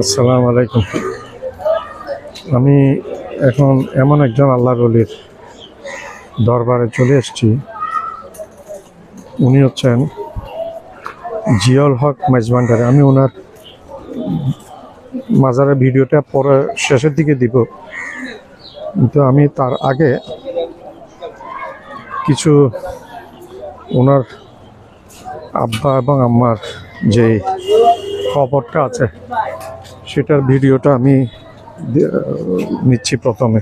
আসসালামু আলাইকুম। আমি এখন এমন একজন আল্লাহ অলির দরবারে চলে এসেছি। উনি হচ্ছেন জিয়ল হক মেজবান্ডারে। আমি ওনার মাজারের ভিডিওটা পরে শেষের দিকে দিব। কিন্তু আমি তার আগে কিছু ওনার আব্বা এবং আম্মার যে খবরটা আছে সেটার ভিডিওটা আমি নিচ্ছি প্রথমে।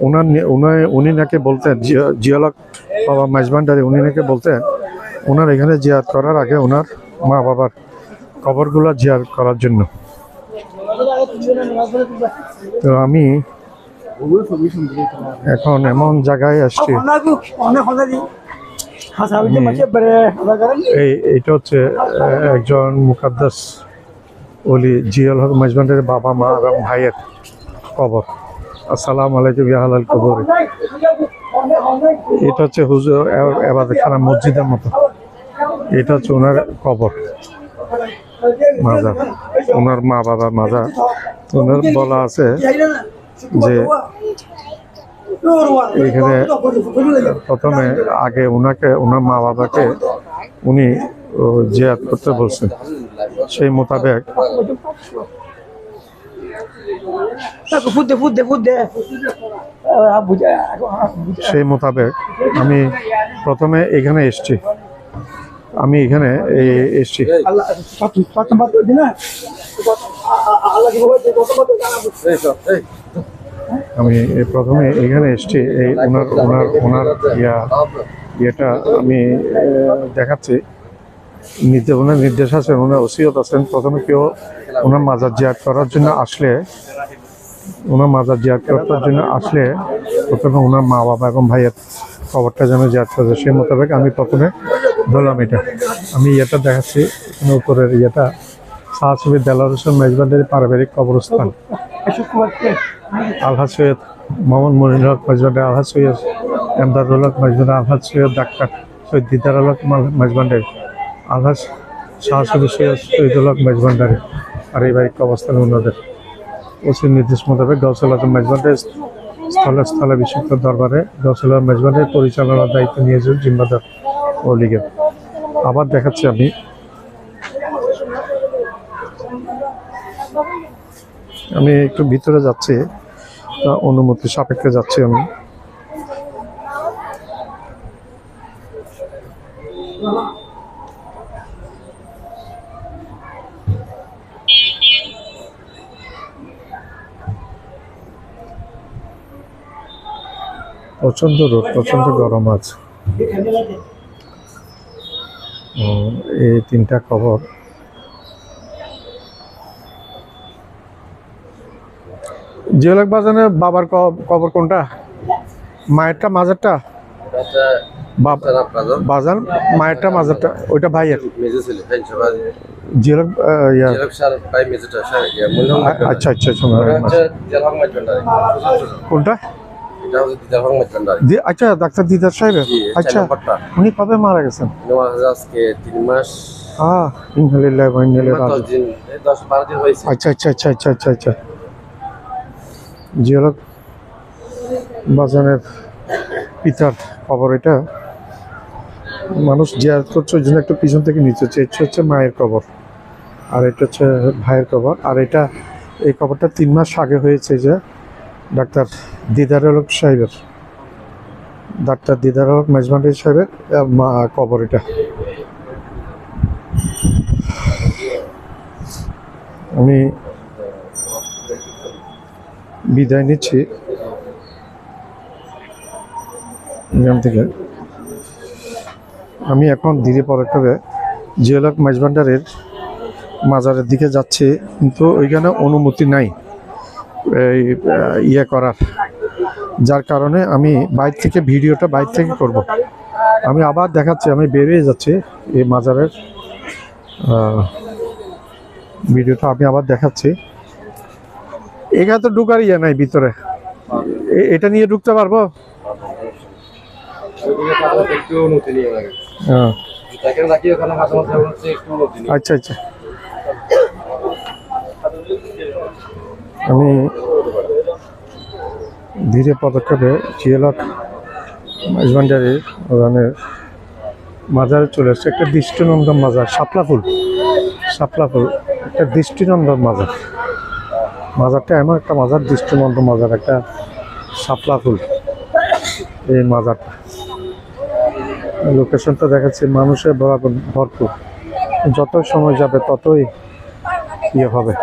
ওনার নি- উনার উনি নাকি বলতেন, জিয়া- জিয়ালক বাবা মাইজবান্ডারি উনি নাকি বলতেন, ওনার এখানে জিয়াদ করার আগে ওনার মা বাবার কবরগুলো জিয়াদ করার জন্য। তো আমি এখন এমন জায়গায় আসছি। এই, এইটা হচ্ছে একজন মুকাদ্দাস। ওলি জিয়াল হক মাইজবান্ডারের বাবা মা এবং ভাইয়ের কবর। আসসালামু আলাইকুম ইয়াহালাল কবর। এটা হচ্ছে হুজুর এবাদত খানা মসজিদের মতো। এটা হচ্ছে ওনার কবর। মাজার। ওনার মা বাবার মাজার। ওনার বলা আছে যে এখানে প্রথমে আগে ওনাকে, ওনার মা বাবাকে উনি জিয়াদ করতে বলছেন সেই মোতাবেক. সেই মোতাবেক আমি প্রথমে এখানে এসছি। আমি এখানে এ- এসছি. আমি প্রথমে এখানে এসছি। এই ওনার ওনার ওনার ইয়া ইয়েটা আমি দেখাচ্ছি। ওনার নির্দেশ আছে ওনার ওসিয়ত আছেন। প্রথমে কেউ ওনার মাজার জিয়াদ করার জন্য আসলে, ওনার মাজার জিয়াদ করার জন্য আসলে প্রথমে ওনার মা বাবা এবং ভাইয়ের খবরটা যেন জিয়াদ করে সেই মোতাবেক আমি প্রথমে ধরলাম এটা। আমি ইয়েটা দেখাচ্ছি উপরের ইয়েটা। সাহাছবি দেলার হোসেন মেজবান্ডারি পারিবারিক কবরস্থান? আলহাজ সৈয়দ মোহাম্মদ মনির হক মজবান্ডে আলহাজ সৈয়দ এমদাদুল হক মজবান্ডে আলহাজ সৈয়দ ডাক্তার সৈয়দ দিদার হক মজবান্ডারি আলহাজ শাহ সবুজ সৈয়দ মজবান্ডারি আর এই বাইক অবস্থান ওনাদের ওসির নির্দেশ মোতাবেক গৌসল আজম মেজবান্ডের স্থলে স্থলে বিশুদ্ধ দরবারে গৌসল আজম পরিচালনার দায়িত্ব নিয়েছেন জিম্মাদার ও লীগের আবার দেখাচ্ছি আমি। আমি একটু ভিতরে যাচ্ছি অনুমতি সাপেক্ষে যাচ্ছি আমি। প্রচণ্ড রোদ প্রচণ্ড গরম আছে। এই তিনটা খবর। জিওলক বাজানে বাবার কবর কোনটা? মায়েরটা মাজারটা? বাজান মায়েরটা মাজারটা? ওইটা ভাইয়ের। জেলক ইয়া। আচ্ছা আচ্ছা আচ্ছা কোনটা? এটা হচ্ছে দিদারহাং মাইট ভান্ডারি আচ্ছা ডাক্তার দিদার সাহেবের? জি আচ্ছা উনি কবে মারা গেছেন? আজকে তিন মাস। আচ্ছা আচ্ছা আচ্ছা আচ্ছা আচ্ছা আচ্ছা। বাজানের পিতার কবর এটা। মানুষ করছে ওই জন্য একটু পিছন থেকে নিচে হচ্ছে। এটা হচ্ছে মায়ের কবর আর এটা হচ্ছে ভাইয়ের কবর আর এটা এই কবরটা তিন মাস আগে হয়েছে যে ডাক্তার দিদার হক সাহেবের। ডাক্তার দিদার হক মেজবান্ডি সাহেবের কবর এটা। আমি বিদায় নিচ্ছি। থেকে। আমি এখন ধীরে পদক্ষেপে জিওলক মাইজভান্ডারের মাজারের দিকে যাচ্ছি, কিন্তু ওইখানে অনুমতি নাই। এই ইয়ে করার। যার কারণে আমি বাইর থেকে ভিডিওটা বাইর থেকে করব। আমি আবার দেখাচ্ছি, আমি বেরিয়ে যাচ্ছি এই মাজারের ভিডিওটা আমি আবার দেখাচ্ছি। এখানে তো ঢুকার ইয়ে নাই ভিতরে। এটা নিয়ে ঢুকতে পারব? আচ্ছা আচ্ছা। একটু অনুমতি নিয়ে লাগে হ্যাঁ তাকে রাখি ওখানে মাঝে মাঝে হচ্ছে একটু অনুমতি নিয়ে আচ্ছা আচ্ছা আমি ধীরে পদক্ষেপে জিয়ালক মাইজবান্ডারির ওখানে মাজারে চলে এসছে একটা দৃষ্টিনন্দন মাজার, শাপলা ফুল। শাপলা ফুল, একটা দৃষ্টিনন্দন মাজার। মাজারটা এমন একটা মাজার, দৃষ্টিনন্দন মাজার, একটা শাপলা ফুল এই মাজারটা। লোকেশনটা দেখাচ্ছে, মানুষের ভরপুর। যত সময় যাবে ততই ইয়ে হবে।